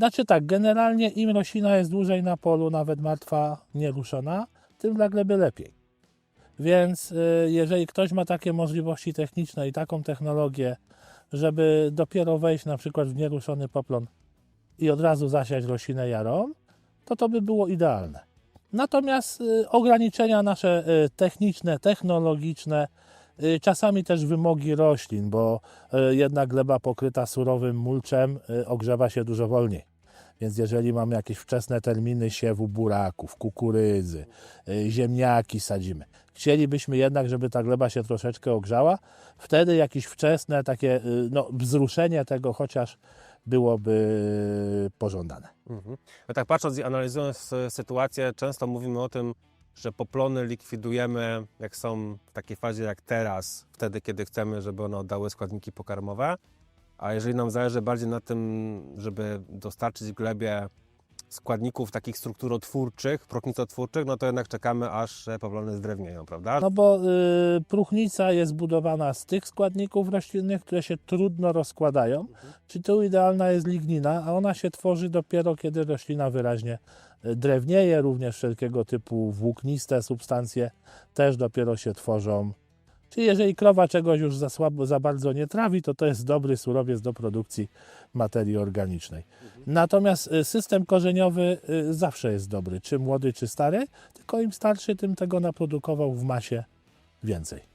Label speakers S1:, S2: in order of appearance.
S1: Znaczy tak, generalnie im roślina jest dłużej na polu, nawet martwa, nieruszona, tym dla gleby lepiej. Więc y, jeżeli ktoś ma takie możliwości techniczne i taką technologię, żeby dopiero wejść na przykład w nieruszony poplon i od razu zasiać roślinę jarą, to to by było idealne. Natomiast y, ograniczenia nasze y, techniczne, technologiczne, czasami też wymogi roślin, bo y, jedna gleba pokryta surowym mulczem ogrzewa się dużo wolniej. Więc jeżeli mamy jakieś wczesne terminy siewu buraków, kukurydzy, y, ziemniaki sadzimy, chcielibyśmy jednak, żeby ta gleba się troszeczkę ogrzała, wtedy jakieś wczesne takie y, no, wzruszenie tego chociaż byłoby pożądane.
S2: Mhm. No tak patrząc i analizując sytuację, często mówimy o tym, że poplony likwidujemy, jak są w takiej fazie jak teraz, wtedy, kiedy chcemy, żeby one oddały składniki pokarmowe. A jeżeli nam zależy bardziej na tym, żeby dostarczyć glebie składników takich strukturotwórczych, próchnicotwórczych, no to jednak czekamy, aż poplony zdrewnieją, prawda?
S1: No bo y, próchnica jest budowana z tych składników roślinnych, które się trudno rozkładają. Czy tu idealna jest lignina, a ona się tworzy dopiero, kiedy roślina wyraźnie y, drewnieje. Również wszelkiego typu włókniste substancje też dopiero się tworzą. Czyli jeżeli krowa czegoś już za, słabo, za bardzo nie trawi, to to jest dobry surowiec do produkcji materii organicznej. Natomiast y, system korzeniowy y, zawsze jest dobry, czy młody, czy stary, tylko im starszy, tym tego naprodukował w masie więcej.